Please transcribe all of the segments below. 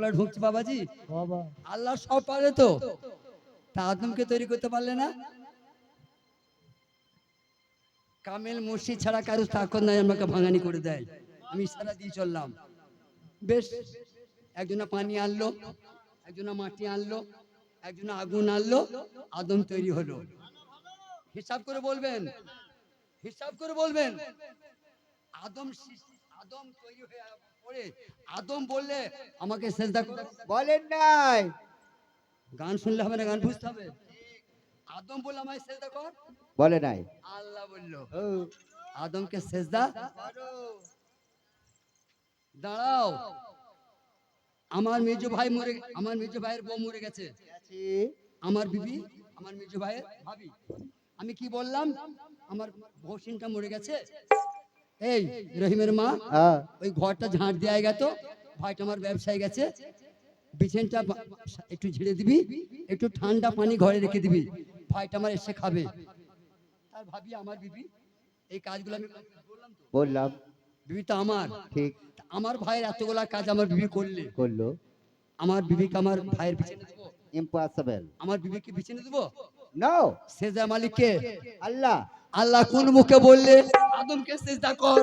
কোথাও ঢুকছে বাবাজি? আল্লাহ সব পারে তো। তা আদমকে তৈরি করতে পারলে না? কামেল মুর্শিদ ছাড়া কারও তাকত নাই আমাকে ভাঙানি করে দেয়। আমি সারা দিয়ে চললাম। বেশ একজনা পানি আনলো একজনা মাটি আনলো একজনা আগুন আনলো আদম তৈরি হলো। হিসাব করে বলবেন? হিসাব করে বলবেন? আদম আদম তৈরি হয়ে পড়ে আদম বললে আমাকে সেজদা করো। বলেন নাই। গান শুনলে হবে না গান বুঝতে হবে। আদম বললে আমায় সেজদা কর। বলে নাই। আল্লাহ বলল আদমকে সেজদা দাঁড়াও। আমার মেজো ভাই মরে আমার মেজো ভাইয়ের বউ মরে গেছে। আমার বিবি আমার মেজো ভাইয়ের ভাবি। আমি কি বললাম? আমার ভৌসিনটা মরে গেছে। এই রহিমের মা হ্যাঁ। ওই ঘরটা ঝাঁট দেওয়া গেত ভাইটা আমার ব্যবসায় গেছে। বিছানটা একটু ঝেড়ে দিবি একটু ঠান্ডা পানি ঘরে রেখে দিবি। ভাইটা আমার এসে খাবে। তার ভাবি আমার বিবি এই কাজগুলো আমি বললাম বিবি তো আমার। ঠিক। আমার ভাইয়ের এতগুলা কাজ আমার বিবি করলে। করল। আমার বিবিকে আমার ভাইয়ের পিছনে দেবো? ইম্পসিবল আমার বিবিকে বিছানে দেবো? নো সেজা মালিককে? আল্লাহ! আল্লাহ কোন মুখে বললে? আদমকে সেজদা কর।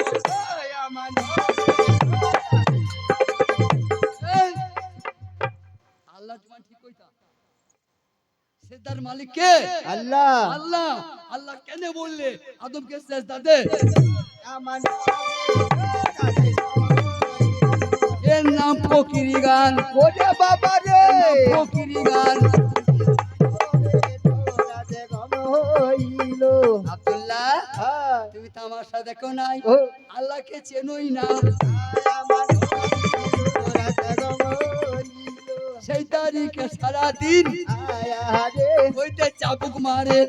আল্লাহ তোমার ঠিক কইতা? সেজদার মালিক কে? আল্লাহ। আল্লাহ। আল্লাহ কেন বললে? আদমকে সেজদা দে। এর নাম ফকিরি গান। ওরে বাবা রে ফকিরি গান। হইল আব্দুল্লাহ হ্যাঁ। তুমি তামাশা দেখো নাই। আল্লাহকে চেনই না। সেই তারিখে সারাদিন ওইটা চাবুক মারে।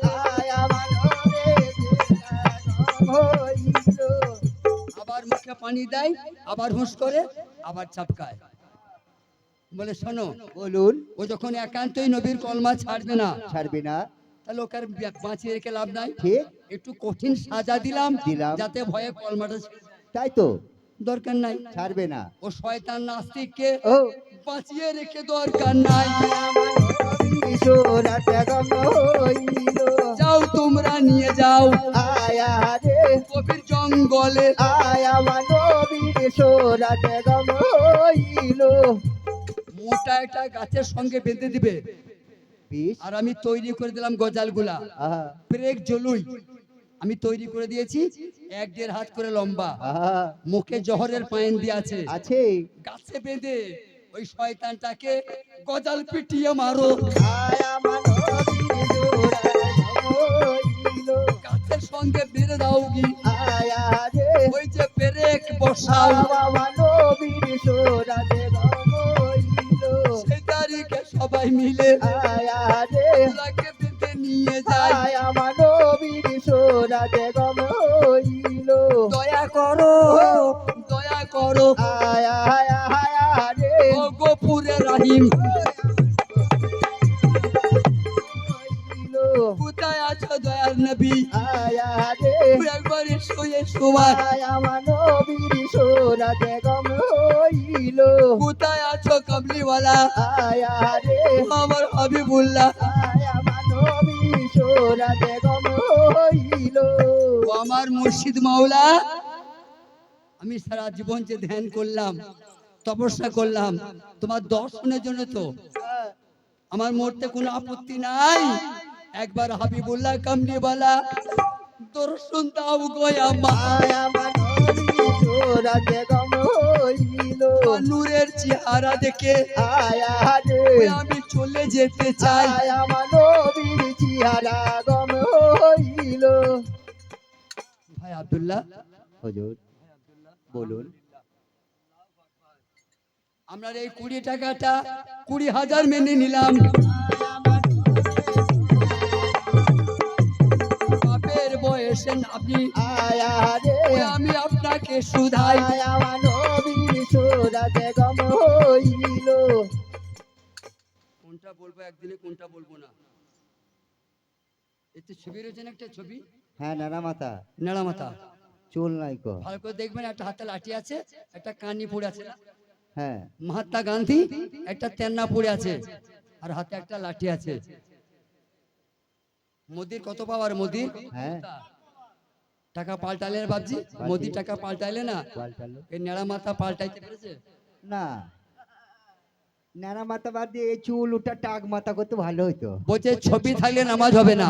আবার মুখে পানি দেয় আবার হুঁশ করে আবার চাপকায়। বলে শোনো বলুন। ও যখন একান্তই নবীর কলমা ছাড়বে না ছাড়বে না। আর বাঁচিয়ে রেখে লাভ নাই। ঠিক। একটু কঠিন সাজা দিলাম দিলাম। যাতে ভয়ে কলমাটা তাই তো। দরকার নাই। ছাড়বে না। ও শয়তান নাস্তিককে ও। বাঁচিয়ে রেখে দরকার নাই। যাও তোমরা নিয়ে যাও। আয়া রে কবির জঙ্গলে। আয়া মানবীর সোরাতে গম মোটা একটা গাছের সঙ্গে বেঁধে দিবে। আর আমি তৈরি করে দিলাম গজালগুলা। ব্রেক জলুই আমি তৈরি করে দিয়েছি এক দেড় হাত করে লম্বা। মুখে জহরের পায়েন দিয়ে আছে। আছে। গাছে বেঁধে ওই শয়তানটাকে গজাল পিটিয়ে মারো। গাছের সঙ্গে বেঁধে দাও কি? ওই যে ব্রেক বসাও। গম হইল সেই তারিখে সবাই মিলে আয়া রে ওনাকে বেঁধে নিয়ে যায় আয়া মানবীর সোরাতে গম হইল। দয়া করো দয়া করো। আয়া ও গফুরে রাহিম। কোথায় আছো দয়ার নবী? আয়া রে সময় হইল? কোথায় আছো কাবলিওয়ালা? আয়া রে আমার হাবিবুল্লাহ। আয়া হইল? আমার মুর্শিদ মাওলা। আমি সারা জীবন যে ধ্যান করলাম তপস্যা করলাম তোমার দর্শনের জন্য তো। আমার মরতে কোনো আপত্তি নাই। একবার হাবিবুল্লাহ কামলিওয়ালা দর্শন দাও গো আমার আয়া মানবীর সোরাতে নূরের চেহারা দেখে আয়া রে। আমি চলে যেতে চাই। আয়া মানবীর চেহারা গম হইল। ভাই আব্দুল্লাহ। হুজুর বলুন। আমরা এই কুড়ি টাকাটা কুড়ি হাজার মেনে নিলাম। বয়সে আপনি। আয়া রে। ওই আমি আপনাকে সুধাই কোনটা বলব একদিনে কোনটা বলব না? এতে ছবি রয়েছে একটা ছবি? হ্যাঁ নানা মাতা নেড়া মাথা চুল নাই কো। ভালো করে দেখবেন একটা হাতে লাঠি আছে একটা কানি পড়ে আছে। না হ্যাঁ। মহাত্মা গান্ধী একটা তেন্না পড়ে আছে আর হাতে একটা লাঠি আছে। মোদির কত পাওয়ার মোদির হ্যাঁ। টাকা পাল্টালে না বাবজি মোদি টাকা পাল্টাইলে না? এই নেড়া মাথা পাল্টাইতে পেরেছে? না। ন্যাড়া মাথা বাদ দিয়ে এই চুল ওটা টাক মাথা করতে ভালো হতো বলছে ছবি থাকলে নামাজ হবে না।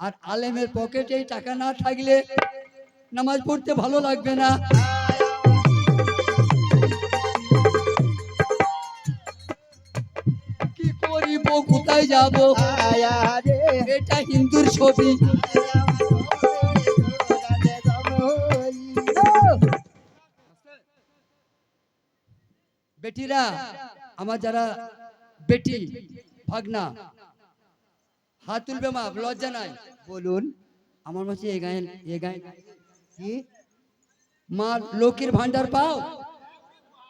আর আলেমের পকেটে টাকা না থাকলে নামাজ পড়তে ভালো লাগবে না। কোথায় যাব? এটা হিন্দুর ছবি। বেটিরা আমার যারা বেটি ভাগনা হাত তুলবে মা লজ্জা নাই। বলুন আমার মাঝে এ গায়ে এ গায়ে কি? মা লক্ষ্মীর ভান্ডার পাও?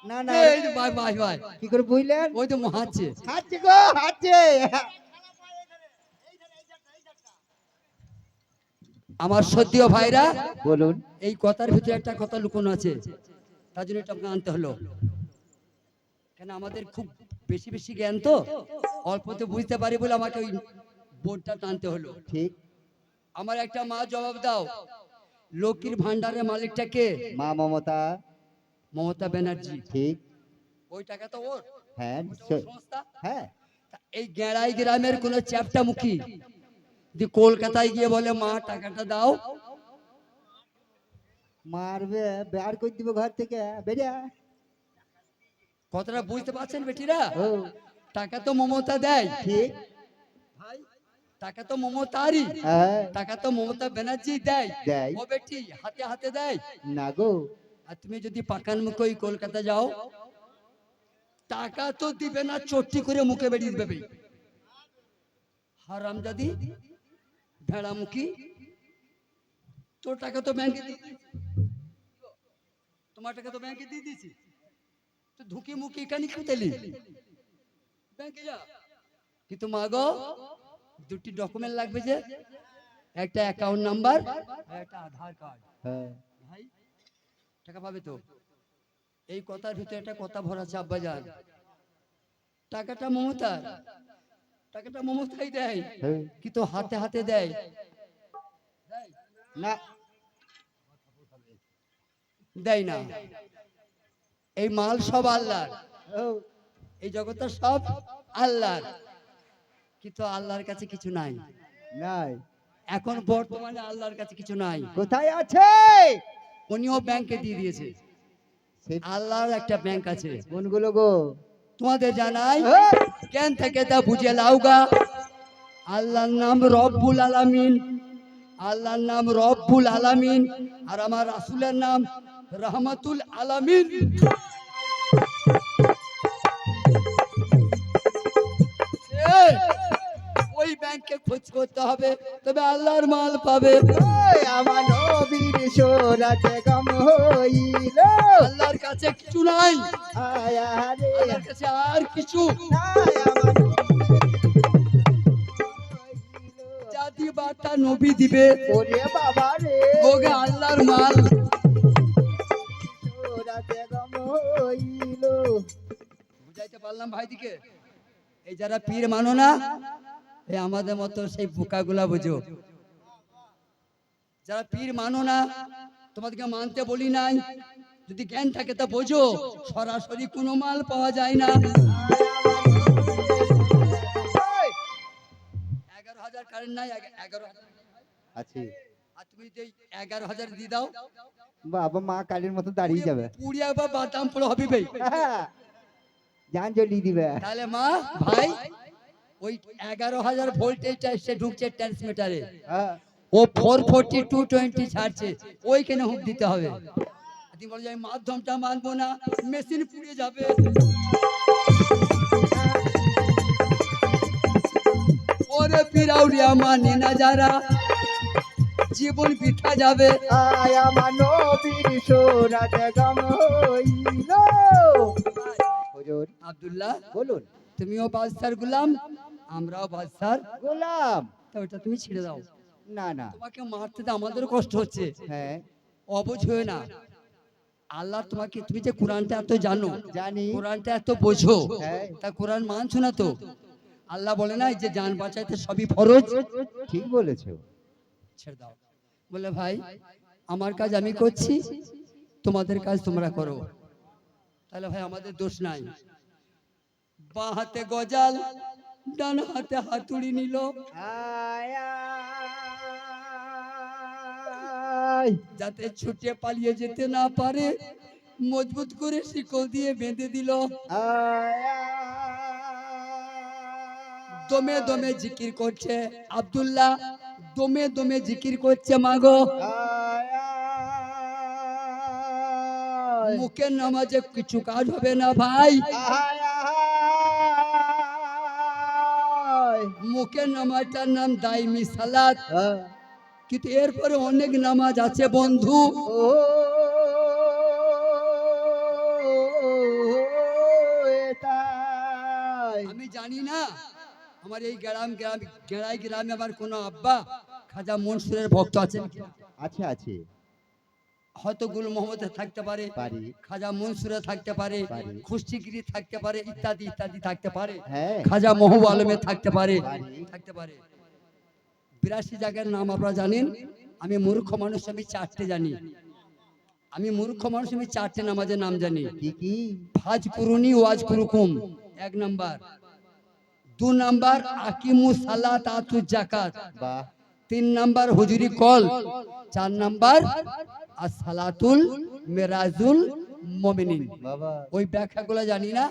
না না এই যে ভাই ভাই ভাই। কি করে বুঝলেন? ওই তো হাঁটছে গো হাঁটছে। আমার সদ্যীয় ভাইরা বলুন। এই কথার ভিতরে একটা কথা লুকোনো আছে। তার জন্য এটা আনতে হলো। কেন আমাদের খুব বেশি বেশি জ্ঞান তো? অল্পতে বুঝতে পারি বলে আমাকে ওই বোর্ডটা টানতে হলো। ঠিক। আমার একটা মা জবাব দাও। লক্ষ্মীর ভান্ডারের মালিকটা কে? মা মমতা। মমতা ব্যানার্জি। ঠিক ওই টাকা তো ওর। হ্যাঁ সংস্থা। হ্যাঁ। এই গেড়াই গ্রামের কোন চ্যাপটা মুখী যদি কলকাতায় গিয়ে বলে মা টাকাটা দাও। মারবে বের করে দিব ঘর থেকে বেরিয়া কথাটা বুঝতে পারছেন বেটিরা? টাকা তো মমতা দেয়। ঠিক ভাই টাকা তো মমতারই। হ্যাঁ। টাকা তো মমতা ব্যানার্জি দেয়। দেয়। ও বেটি হাতে হাতে দেয়। না গো। আর তুমি যদি পাকান মুখে ওই কলকাতা যাও, টাকা তো দিবে না চট্টি করে মুখে বেরিয়ে দেবে। হারামজাদি ভেড়ামুখী, তোর টাকা তো ব্যাংকে তোমার টাকা তো ব্যাংকে দিয়ে দিয়েছি। তো ধুকি মুখি এখানে খুঁতেলি ব্যাংকে যা। কিন্তু মা গো দুটি ডকুমেন্ট লাগবে যে, একটা অ্যাকাউন্ট নাম্বার একটা আধার কার্ড হ্যাঁ। টাকা পাবে তো? এই কথার ভিতরে একটা কথা ভরা আছে আব্বাজান। টাকাটা মমতা টাকাটা মমতাই দেয়। হ্যাঁ। কিন্তু হাতে হাতে দেয়। না। দেয় না। এই মাল সব আল্লাহর। এই জগৎটা সব আল্লাহর। কিন্তু আল্লাহর কাছে কিছু নাই। নাই। এখন বর্তমানে আল্লাহর কাছে কিছু নাই। কোথায় আছে? উনিও ব্যাংকে দিয়ে দিয়েছে। আল্লাহর একটা ব্যাংক আছে। কোনগুলো গো? তোমাদের জানাই কেন থেকে তা বুঝে লাউগা আল্লাহর নাম রব্বুল আলামিন। আল্লাহর নাম রব্বুল আলামিন। আর আমার রাসুলের নাম রহমাতুল আলামিন। ব্যাংকে খোঁজ করতে হবে তবে আল্লাহর মাল পাবে। আমার নবীর গম হইল। আল্লাহর কাছে কিছু নাই। আল্লাহর কাছে আর কিছু। জাতি বার্তা নবী দিবে। ওরে বাবা রে। ওগে আল্লাহর মাল। সোরাতে গম হইল। বুঝাইতে পারলাম ভাইদিকে? এই যারা পীর মানো না এই আমাদের মতো সেই বোকাগুলা বুঝো। যারা পীর মানো না তোমাদেরকে মানতে বলি নাই। যদি জ্ঞান থাকে তা বোঝো সরাসরি কোনো মাল পাওয়া যায় না। এগারো হাজার কারেন্ট নাই এগারো আছে আর তুমি যদি এগারো হাজার দিয়ে দাও বাবা মা কালীর মতো দাঁড়িয়ে যাবে। পুড়িয়া বা বাদাম পুরো হবি ভাই। জান জ্বলিয়ে দিবে। তাহলে মা ভাই ওই এগারো হাজার ভোল্টেজটা এসে ঢুকছে ট্রান্সমিটারে হ্যাঁ। ও ফোর ফোরটি টু টোয়েন্টি ছাড়ছে ওইখানে হুক দিতে হবে। তুমি বলো আমি মাধ্যমটা মানবো না মেশিন পুড়ে যাবে। ওরে পিরাউরিয়া মানে না যারা জীবন পিঠা যাবে। আয়া মানবীর সোরাতে গম হইল। হুজুর আব্দুল্লাহ বলুন। তুমিও বাদশার গুলাম আমরাও বাদশার গোলাম। তা ওটা তুমি ছেড়ে দাও। না না। তোমাকে মারতে তো আমাদেরও কষ্ট হচ্ছে। হ্যাঁ। অবুঝ হয়ে না। আল্লাহ তোমাকে তুমি যে কোরআনটা এত জানো জানি। কোরআনটা এত বোঝো হ্যাঁ। তা কোরআন মানছো না তো? আল্লাহ বলে না যে জান বাঁচাইতে সবই ফরজ? ঠিক বলেছ। ছেড়ে দাও। বলে ভাই আমার কাজ আমি করছি তোমাদের কাজ তোমরা করো। তাহলে ভাই আমাদের দোষ নাই। বাঁ হাতে গজাল ডান হাতে হাতুড়ি নিল। যাতে ছুটে পালিয়ে যেতে না পারে মজবুত করে শিকল দিয়ে বেঁধে দিল। দমে দমে জিকির করছে আব্দুল্লাহ দমে দমে জিকির করছে মাগো। মুখের নামাজে কিছু কাজ হবে না ভাই মুখের নামাজটার নাম দাইমি সালাত। আহ, কিন্তু এরপরে অনেক নামাজ আছে বন্ধু। আমি জানি না আমার এই গ্রাম গ্রাম গেড়াই গ্রামে আমার কোনো আব্বা খাজা মনসুরের ভক্ত কিনা? আছে আছে। হয়তো গুল মোহাম্মদে থাকতে পারে খাজা মনসুরে থাকতে পারে। খুশিগিরি থাকতে পারে ইত্যাদি ইত্যাদি থাকতে পারে। হ্যাঁ। খাজা মহবু আলমে থাকতে পারে। থাকতে পারে। বিরাশি জায়গার নাম আপনারা জানেন? আমি মূর্খ মানুষ আমি চারটে জানি। আমি মূর্খ মানুষ আমি চারটে নামাজের নাম জানি। ফাজ কুরুনি ওয়াজ কুরুকুম এক নাম্বার। দু নাম্বার আকিমু সালাত আতু জাকাত তিন নাম্বার হুজুরি কল। চার নাম্বার মেরাজুল মমিনিন। ওই ব্যাখ্যাগুলো জানি না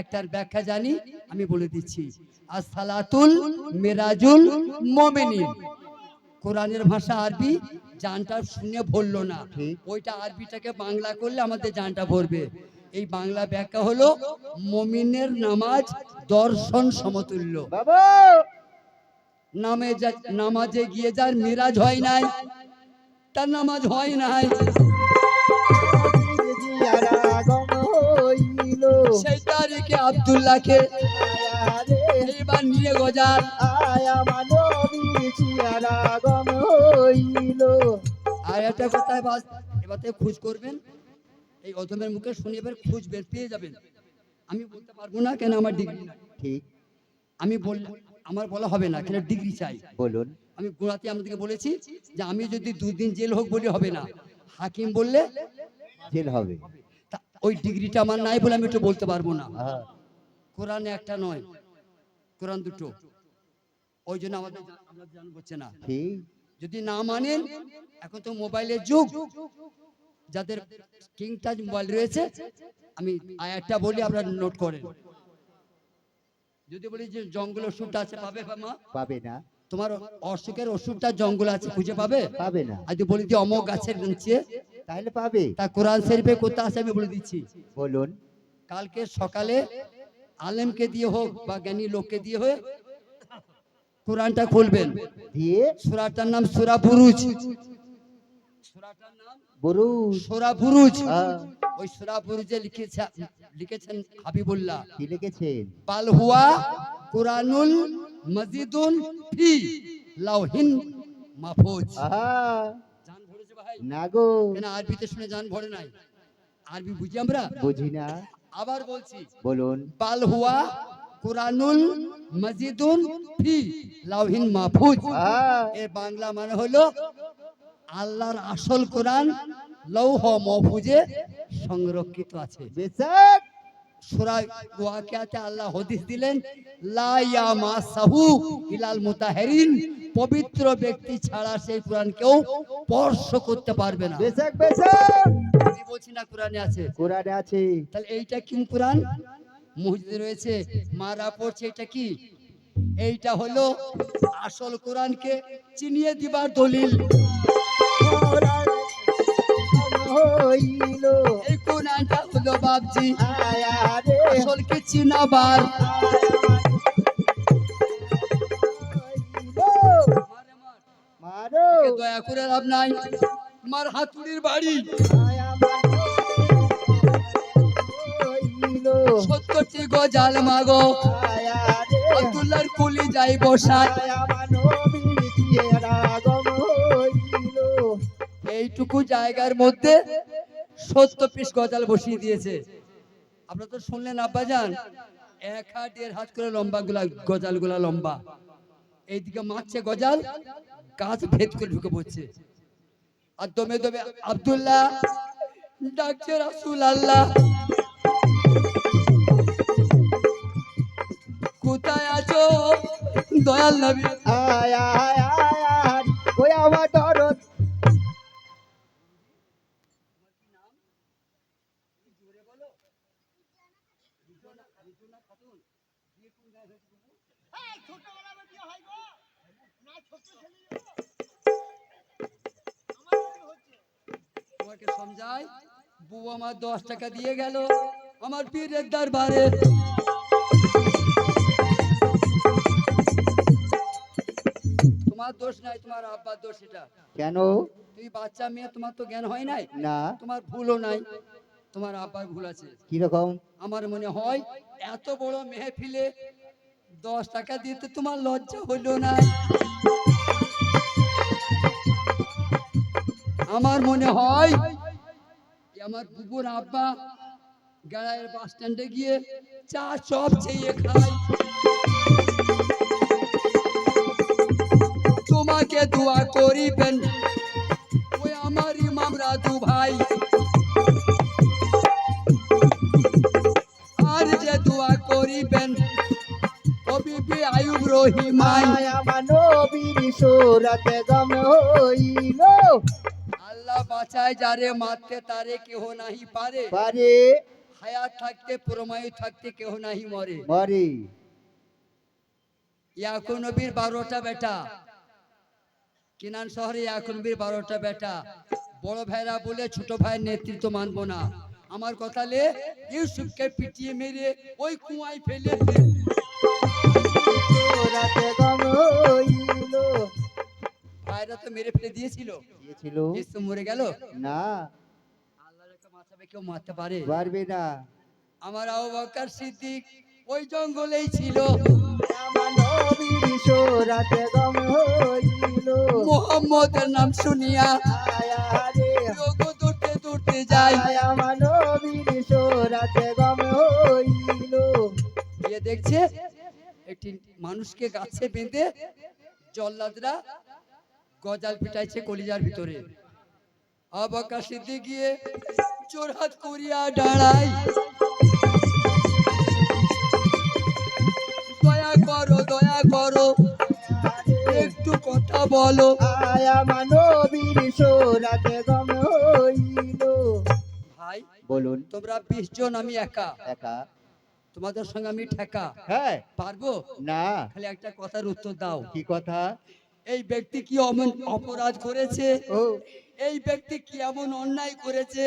একটার ব্যাখ্যা জানি আমি বলে দিচ্ছি। মেরাজুল মমিনিন। কোরআনের ভাষা আরবি জানটা শুনে ভরলো না। ওইটা আরবিটাকে বাংলা করলে আমাদের জানটা ভরবে। এই বাংলা ব্যাখ্যা হলো মমিনের নামাজ দর্শন সমতুল্য। নামে নামাজে গিয়ে যার মিরাজ হয় নাই তার নামাজ হয় নাই। সেই তারিখে আব্দুল্লাহকে এইবার নিয়ে গজার আর একটা কোথায় বাস এবার থেকে খোঁজ করবেন এই অধমের মুখে শুনে এবার খুঁজবেন পেয়ে যাবেন। আমি বলতে পারব না কেন আমার ডিগ্রি ঠিক। আমি বল আমার বলা হবে না কেন ডিগ্রি চাই। বলুন। আমি গোড়াতে আমাদেরকে বলেছি যে আমি যদি দুদিন জেল হোক বলে হবে না। হাকিম বললে জেল হবে। তা ওই ডিগ্রিটা আমার নাই বলে আমি একটু বলতে পারব না। আহা, কোরআন একটা নয় কোরআন দুটো। ওই জন্য আমাদের জান হচ্ছে না। যদি না মানেন এখন তো মোবাইলের যুগ। যাদের কিং টাচ মোবাইল রয়েছে আমি আয়াতটা বলি আপনারা নোট করেন। যদি বলি যে জঙ্গলের ওষুধটা আছে পাবে মা? পাবে না। তোমার অসুখের ওষুধটা জঙ্গল আছে খুঁজে পাবে? পাবে না। যদি বলি যে অমক গাছের নিচে। তাহলে পাবে। তা কোরআন শরীফে কোথা আছে আমি বলে দিচ্ছি। বলুন। কালকে সকালে আলেমকে দিয়ে হোক বা জ্ঞানী লোককে দিয়ে হোক কোরআনটা খুলবেন। দিয়ে? সুরাটার নাম সুরা বুরুজ। সুরাটার নাম বরুজ। সুরা বুরুজ। ওই সুরা বুরুজে লিখেছে লিখেছেন হাবিবুল্লাহ। কি লিখেছেন? পাল হুয়া কোরআনুল মজিদুন ফি লাউহিন মাহফুজ আহা। জান ভরেছে ভাই? না গো। কেন আরবিতে শুনে জান ভরে নাই? আরবি বুঝি আমরা? বুঝি না। আবার বলছি। বলুন। পাল হুয়া কোরআনুল মজিদুন ফি লাউহিন মাহফুজ এর বাংলা মানে হলো আল্লাহর আসল কোরআন লৌহ মহফুজে সংরক্ষিত আছে। বেশক। সূরা ওয়াকিয়াতে আল্লাহ হদিস দিলেন লা ইয়ামা সাহু ইলাল মুতাহহিরিন পবিত্র ব্যক্তি ছাড়া সেই কোরআন কেউ স্পর্শ করতে পারবে না। বেশক বেশক। আমি বলছি না কোরআনে আছে। কোরআনে আছে। তাহলে এইটা কি কোরআন? মসজিদে রয়েছে মারা পড়ছে এটা কি? এইটা হলো আসল কোরআনকে চিনিয়ে দিবার দলিল। হইল। এই কোরআনটা হলো বাবজি আয়া রে আসলকে চিনাবার দয়া করে লাভ নাই। আমার হাতুড়ির বাড়ি। সত্তরটি গজাল মাগো। আয়া রে আব্দুল্লাহর কুলি যাই বসায় এইটুকু জায়গার মধ্যে সত্তর পিস গজাল বসিয়ে দিয়েছে। আপনারা তো শুনলেন আব্বাজান এক হাত, দেড় হাত করে লম্বা গুলা গজালগুলা লম্বা। এইদিকে মারছে গজাল, গাছ ভেদ করে ঢুকে পড়ছে। আর দমে দমে আব্দুল্লাহ ডাকছে রাসুল আল্লাহ কোথায় আছো? দয়াল নবী। আয় আয় আয় ওই আমার তোমাকে সমঝাই বউ আমার দশ টাকা দিয়ে গেল আমার পীরের দরবারে। তোমার দোষ নাই তোমার আব্বার দোষ এটা। কেন? তুমি বাচ্চা মেয়ে তোমার তো জ্ঞান হয় নাই? না। তোমার ভুলও নাই। তোমার আব্বার ভুল আছে। কীরকম? আমার মনে হয় এত বড় মেহফিলে দশ টাকা দিতে তোমার লজ্জা হইল না? আমার মনে হয় আমার বুবুর আব্বা গাড়াইয়ের বাস স্ট্যান্ডে গিয়ে চা চপ চেয়ে খায়। তোমাকে দোয়া করিবেন, ওই আমার ইমাম রাজু ভাই। আর যে দোয়া করিবেন আমার নবীর সুরতে হইল। আল্লাহ বাঁচায় যারে মারতে তারে কেহ নাহি পারে। পারে। হায়াত থাকতে প্রমায়ু থাকতে কেহ নাহি মরে। মরে। নবীর বারোটা বেটা। কিনান শহরে ইয়াকুব নবীর বারোটা বেটা। বড় ভাইরা বলে ছোট ভাইয়ের নেতৃত্ব মানবো না। আমার কথা লে ইউসুফকে পিটিয়ে মেরে ওই কুয়ায় ফেলে ভাইরা তো মেরে ফেলে দিয়েছিল। দিয়েছিল। ইউসুফ মরে গেল? না। আল্লাহর একটা মাথাবে কেউ মারতে পারে? পারবে না। আমার আবু বকর সিদ্দিক ওই জঙ্গলেই ছিল। মোহাম্মদের নাম শুনিয়া আমার নবীর সুরতে গম হইল। গিয়ে দেখছে একটি মানুষকে গাছে বেঁধে জল্লাদরা গজাল পিটাইছে কলিজার ভিতরে। গিয়ে জোরহাত করিয়া দাঁড়াই। দয়া করো দয়া করো একটু কথা বলো। আয় আমার নবীর সুরতে গম তোমরা বিশ জন আমি একা। একা। তোমাদের সঙ্গে আমি ঠেকা। হ্যাঁ। পারব? না। খালি একটা কথার উত্তর দাও। কি কথা? এই ব্যক্তি কি অমন অপরাধ করেছে? এই ব্যক্তি কি এমন অন্যায় করেছে?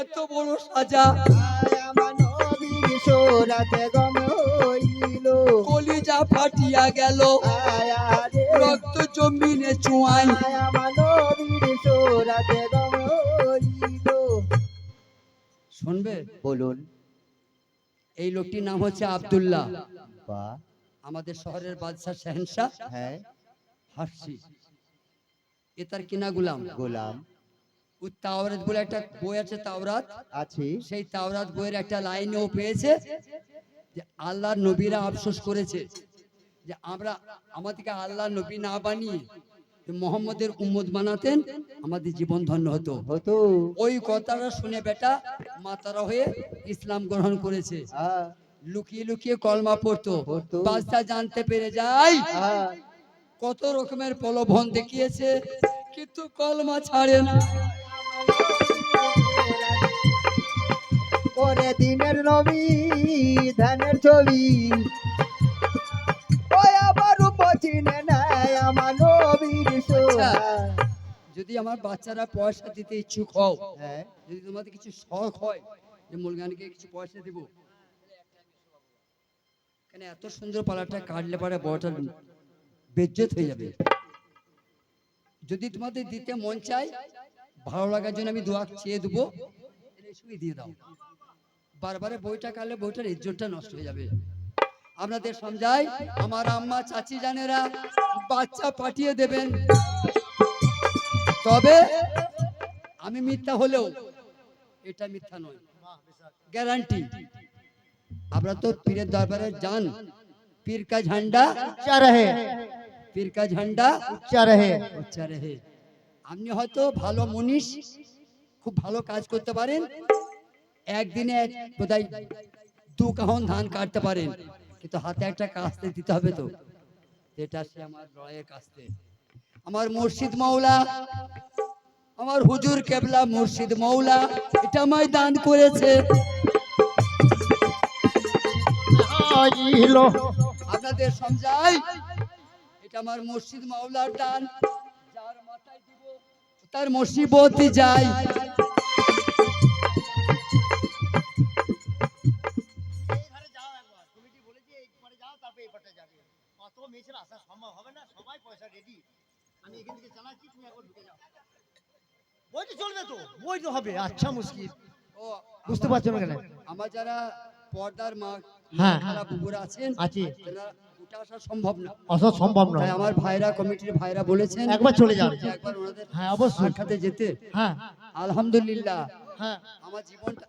এত বড় সাজা। কলিজা ফাটিয়া গেল। রক্ত জমিনে চুয়াই আমার শুনবে? বলুন। এই লোকটির নাম হচ্ছে আব্দুল্লাহ। বা? আমাদের শহরের বাদশাহ শাহেনশাহ। হ্যাঁ। হাসছি এ তার কিনা গুলাম? গোলাম। ও তাওরাত বলে একটা বই আছে তাওরাত। আছে। সেই তাওরাত বইয়ের একটা লাইন ও পেয়েছে যে আল্লাহর নবীরা আফসোস করেছে যে আমরা আমাদেরকে আল্লাহ নবী না বানিয়ে মোহাম্মদের উম্মত বানাতেন আমাদের জীবন ধন্য হতো। হতো। ওই কথাটা শুনে বেটা মাতারা হয়ে ইসলাম গ্রহণ করেছে। লুকিয়ে লুকিয়ে কলমা পড়তো। পড়তো। জানতে পেরে যায় কত রকমের প্রলোভন দেখিয়েছে কিন্তু কলমা ছাড়ে না। ওরে দিনের নবী ধানের ছবি যদি আমার বাচ্চারা পয়সা দিতে ইচ্ছুক হও হ্যাঁ যদি তোমাদের কিছু শখ হয় যে মুলগানকে কিছু পয়সা দিব। কেন এত সুন্দর পালাটা কাটলে পারে বড়টা বেজ্জত হয়ে যাবে। যদি তোমাদের দিতে মন চায় ভালো লাগার জন্য আমি দোয়া চেয়ে দেবো। এসবই দিয়ে দাও। বারবারে বইটা কাটলে বইটার ইজ্জতটা নষ্ট হয়ে যাবে। আপনাদের সমঝাই আমার আম্মা চাচি জানেরা বাচ্চা পাঠিয়ে দেবেন। তবে আমি মিথ্যা হলেও এটা মিথ্যা নয়। গ্যারান্টি আমরা তো পীরের দরবারে যান। পীর কা ঝান্ডা উচ্চা রহে। পীর কা ঝান্ডা উচ্চা রহে। উচ্চা রহে। আপনি হয়তো ভালো মনীষ খুব ভালো কাজ করতে পারেন। একদিনে এক কোথায় দু কাহন ধান কাটতে পারেন। কিন্তু হাতে একটা কাস্তে দিতে হবে তো। এটা সে আমার লড়াইয়ের কাস্তে। আমার মুর্শিদ মৌলা আমার হুজুর কেবলা মুর্শিদ মৌলা এটা আমায় দান করেছে। আপনাদের সমজাই এটা আমার মসজিদ মাওলার দান যার মাথায় দিব তার মুসিবত যায় আচ্ছা মুশকিল বুঝতে পারছ না? কেন আমার যারা পর্দার মা হ্যাঁ। বুবুরা আছেন আছে। আসা সম্ভব না। আমার ভাইরা কমিটির ভাইরা বলেছেন একবার চলে যান একবার ওনাদের হ্যাঁ, অবশ্যই। সাক্ষাতে যেতে। হ্যাঁ। আলহামদুলিল্লাহ। হ্যাঁ। আমার জীবনটা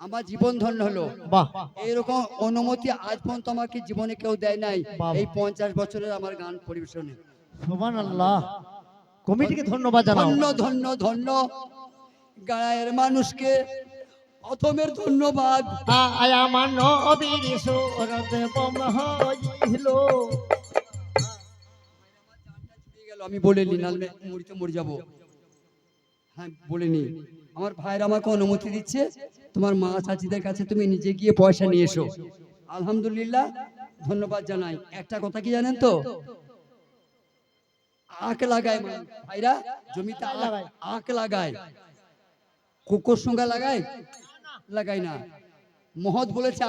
আমার জীবন ধন্য হলো। বাহ। এইরকম অনুমতি আজ পর্যন্ত আমাকে জীবনে কেউ দেয় নাই। এই পঞ্চাশ বছরের আমার গান পরিবেশনে। আল্লাহ কমিটিকে ধন্যবাদ জানাও। ধন্য ধন্য ধন্য। গায়ের মানুষকে অথমের ধন্যবাদ। আয়া মান নবীর সুরত বম হইল। দিয়ে গেল আমি বলিনি নাহলে মরিতে মরে যাব। হ্যাঁ বলে বলিনি আমার ভাইরা আমাকে অনুমতি দিচ্ছে তোমার মা চাচিদের কাছে তুমি নিজে গিয়ে পয়সা নিয়ে এসো। আলহামদুলিল্লাহ ধন্যবাদ জানাই। একটা কথা কি জানেন তো? আখ লাগায় ভাইরা জমিতে আখ- লাগায়। কুকুর সঙ্গে লাগায়? লাগায় না। মহৎ বলেছে